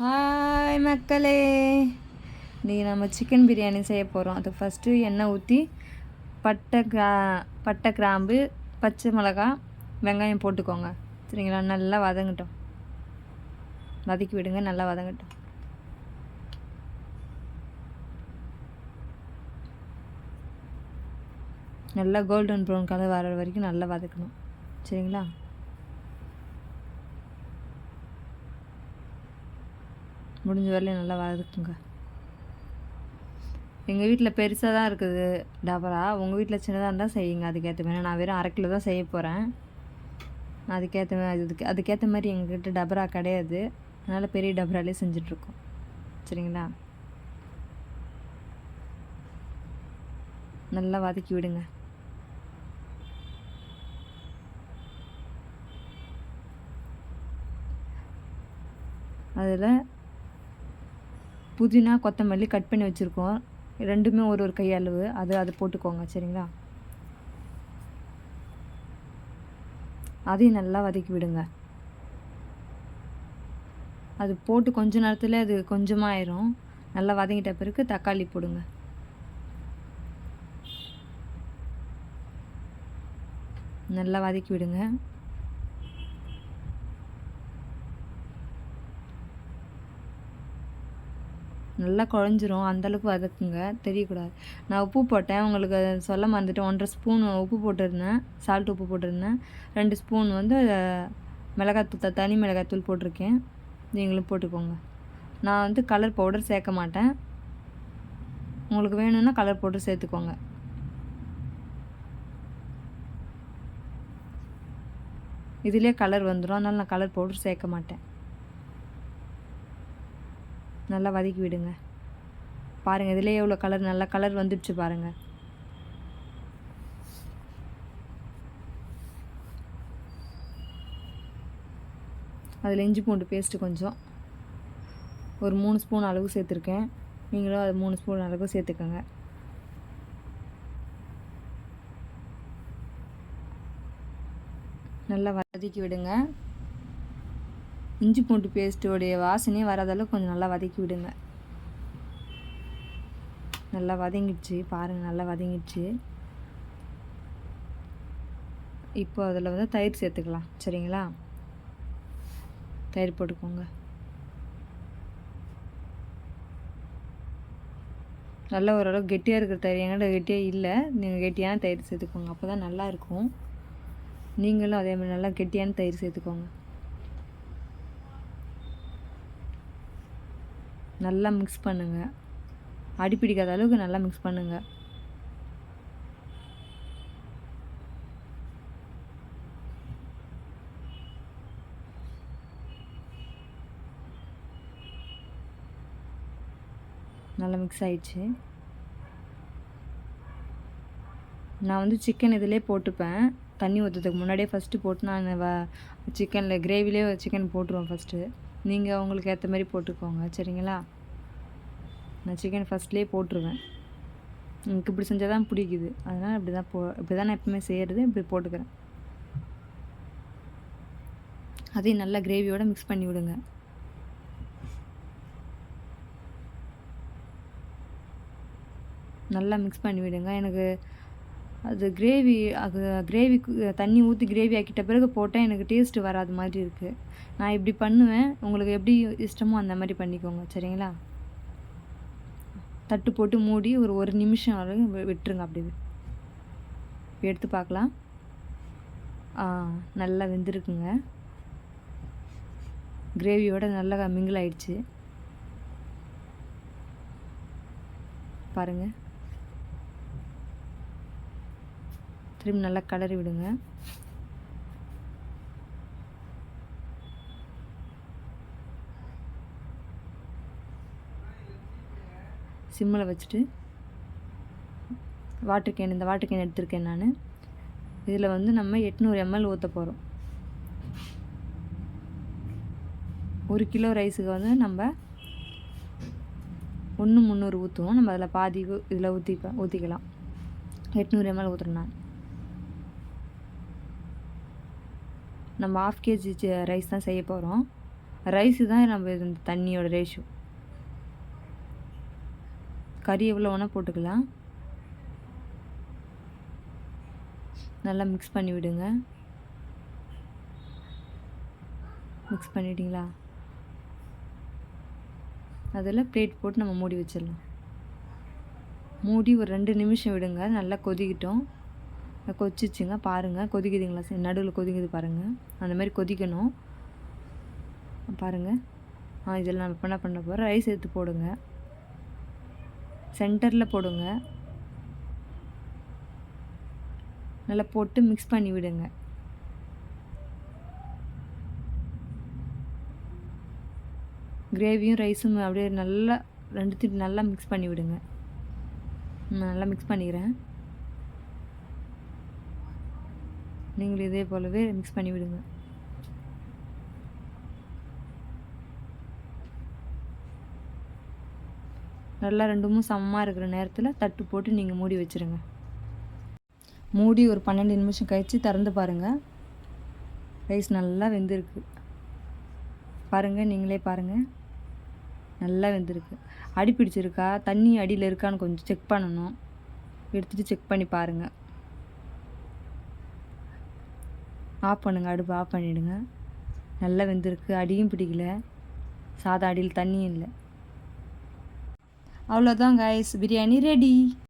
Hi மக்களே. இன்றைக்கி நம்ம சிக்கன் பிரியாணி செய்ய போகிறோம் அது ஃபஸ்ட்டு எண்ணெய் ஊற்றி பட்டை கிரா பட்டை கிராம்பு பச்சை மிளகா வெங்காயம் போட்டுக்கோங்க. சரிங்களா? நல்லா வதங்கட்டும். வதக்கி விடுங்க நல்லா வதங்கட்டும். நல்லா கோல்டன் ப்ரௌன் கலர் வர வரைக்கும் நல்லா வதக்கணும். சரிங்களா? முடிஞ்ச வரையிலும் நல்லா வதக்குங்க எங்கள் வீட்டில் பெருசாக தான் இருக்குது. டபரா உங்கள் வீட்டில் சின்னதாக இருந்தால் செய்யுங்க. அதுக்கேற்ற மாதிரி. நான் வெறும் அரை கிலோ தான் செய்ய போகிறேன் அதுக்கேற்ற மாதிரி அதுக்கு அதுக்கேற்ற மாதிரி எங்ககிட்ட டபரா கிடையாது. அதனால் பெரிய டபராலே செஞ்சிட்ருக்கோம். சரிங்களா? நல்லா வதக்கி விடுங்க. அதில் புதினா கொத்தமல்லி கட் பண்ணி வச்சுருக்கோம். ரெண்டுமே ஒரு ஒரு கையளவு. அது அது போட்டுக்கோங்க சரிங்களா? அதையும் நல்லா வதக்கி விடுங்க. அது போட்டு கொஞ்ச நேரத்தில் அது கொஞ்சமாக ஆயிரும் நல்லா வதங்கிட்ட பிறகு தக்காளி போடுங்க. நல்லா வதக்கி விடுங்க. நல்லா குழஞ்சிரும். அந்தளவுக்கு வதக்குங்க. தெரியக்கூடாது. நான் உப்பு போட்டேன். உங்களுக்கு சொல்ல மறந்துட்டு ஒன்றரை ஸ்பூன் உப்பு போட்டிருந்தேன். சால்ட் உப்பு போட்டிருந்தேன். ரெண்டு ஸ்பூன் வந்து மிளகாத்தூள் தனி மிளகாத்தூள் போட்டிருக்கேன். நீங்களும் போட்டுக்கோங்க. நான் வந்து கலர் பவுடர் சேர்க்க மாட்டேன். உங்களுக்கு வேணும்னா கலர் பவுடர் சேர்த்துக்கோங்க. இதுலேயே கலர் வந்துடும் அதனால் நான் கலர் பவுடர் சேர்க்க மாட்டேன். நல்லா வதக்கி விடுங்க. பாருங்கள் இதிலே எவ்வளோ கலர் நல்லா கலர் வந்துடுச்சு பாருங்கள் அதில் இஞ்சி பூண்டு பேஸ்ட்டு கொஞ்சம். ஒரு மூணு ஸ்பூன் அளவு சேர்த்துருக்கேன். நீங்களும் அது மூணு ஸ்பூன் அளவு சேர்த்துக்கோங்க. நல்லா வதக்கி விடுங்க. இஞ்சி பூண்டு பேஸ்ட்டோடைய வாசனையே வராதளவுக்கு கொஞ்சம் நல்லா வதக்கி விடுங்க. நல்லா வதங்கிடுச்சு. பாருங்கள் நல்லா வதங்கிடுச்சு. இப்போ அதில் வந்து தயிர் சேர்த்துக்கலாம். சரிங்களா? தயிர் போட்டுக்கோங்க. நல்ல ஓரளவு கெட்டியாக இருக்கிற தயிர். எங்கிட்ட கெட்டியாக இல்லை. நீங்கள் கெட்டியான தயிர் சேர்த்துக்கோங்க. அப்போ தான் நல்லாயிருக்கும் நீங்களும் அதே மாதிரி நல்லா கெட்டியான தயிர் சேர்த்துக்கோங்க. நல்லா மிக்ஸ் பண்ணுங்கள் அடி பிடிக்காத அளவுக்கு நல்லா மிக்ஸ் பண்ணுங்கள் நல்லா மிக்ஸ் ஆயிடுச்சு. நான் வந்து சிக்கன் இதிலே போட்டுப்பேன். தண்ணி ஊற்றுறதுக்கு முன்னாடியே ஃபஸ்ட்டு போட்டு நான் சிக்கனில் கிரேவிலே சிக்கன் போட்டுருவேன் ஃபஸ்ட்டு நீங்கள் உங்களுக்கு ஏற்ற மாதிரி போட்டுக்கோங்க சரிங்களா? நான் சிக்கன் ஃபஸ்ட்லேயே போட்டுருவேன். எனக்கு இப்படி செஞ்சால் தான் பிடிக்குது. அதனால் இப்படி தான் போ இப்படி தான் நான் எப்பவுமே செய்கிறது இப்படி போட்டுக்கிறேன். அதையும் நல்லா கிரேவியோடு மிக்ஸ் பண்ணி விடுங்க. நல்லா மிக்ஸ் பண்ணி விடுங்க. எனக்கு அது கிரேவி அது கிரேவிக்கு தண்ணி ஊற்றி கிரேவி ஆக்கிட்ட பிறகு போட்டால் எனக்கு டேஸ்ட்டு வராது மாதிரி இருக்குது நான் இப்படி பண்ணுவேன். உங்களுக்கு எப்படி இஷ்டமோ அந்த மாதிரி பண்ணிக்கோங்க. சரிங்களா? தட்டு போட்டு மூடி ஒரு ஒரு நிமிஷம் வரைக்கும் விட்டுருங்க அப்படி எடுத்து பார்க்கலாம். நல்லா வெந்திருக்குங்க. கிரேவியோட நல்லா மிங்கிள் ஆயிடுச்சு. பாருங்கள் திரும்பி நல்லா கலரி விடுங்க. சிம்மில் வச்சுட்டு வாட்டர் கேன் இந்த வாட்டர் கேன் எடுத்திருக்கேன் நான். இதில் வந்து நம்ம எட்நூறு எம்எல் ஊற்ற போகிறோம் ஒரு கிலோ ரைஸுக்கு வந்து நம்ம ஒன்று முந்நூறு ஊற்றுவோம் நம்ம அதில் பாதி இதில் ஊற்றிப்பேன் ஊற்றிக்கலாம் எட்நூறு எம்எல் ஊற்றுறேன் நான். நம்ம ஆஃப் கேஜி ரைஸ் தான் செய்ய போகிறோம் ரைஸு தான் நம்ம இந்த தண்ணியோட ரேஷியோ கறி எவ்வளோ வேணால் போட்டுக்கலாம். நல்லா மிக்ஸ் பண்ணி விடுங்க. மிக்ஸ் பண்ணிட்டீங்களா? அதில் பிளேட் போட்டு நம்ம மூடி வச்சிடலாம். மூடி ஒரு ரெண்டு நிமிஷம் விடுங்க. நல்லா கொதிக்கிட்டோம். கொதிச்சிச்சுங்க பாருங்கள் கொதிக்குதுங்களா? சரி நடுவில் கொதிக்குது பாருங்கள் அந்த மாதிரி கொதிக்கணும். பாருங்கள் ஆ இதெல்லாம் நம்ம பண்ண பண்ண போகிறேன் ரைஸ் எடுத்து போடுங்க. சென்டரில் போடுங்க. நல்லா போட்டு மிக்ஸ் பண்ணி விடுங்க. கிரேவியும் ரைஸும் அப்படியே நல்லா ரெண்டுத்தையும் நல்லா மிக்ஸ் பண்ணி விடுங்க. நான் நல்லா மிக்ஸ் பண்ணிக்கிறேன். நீங்களும் இதே போலவே மிக்ஸ் பண்ணி விடுங்க. நல்லா ரெண்டுமும் சமமாக இருக்கிற நேரத்தில் தட்டு போட்டு நீங்கள் மூடி வச்சுருங்க. மூடி ஒரு பன்னெண்டு நிமிஷம் கழித்து திறந்து பாருங்கள் ரைஸ் நல்லா வெந்திருக்கு. பாருங்கள் நீங்களே பாருங்கள் நல்லா வெந்திருக்கு. அடி பிடிச்சிருக்கா? தண்ணி அடியில் இருக்கான்னு கொஞ்சம் செக் பண்ணணும். எடுத்துகிட்டு செக் பண்ணி பாருங்கள் ஆஃப் பண்ணுங்கள் அடுப்பு ஆஃப் பண்ணிவிடுங்க நல்லா வெந்திருக்கு அடியும் பிடிக்கல. சாதா அடியில் தண்ணியும் இல்லை. அவ்வளோதான் காய்ஸ் பிரியாணி ரெடி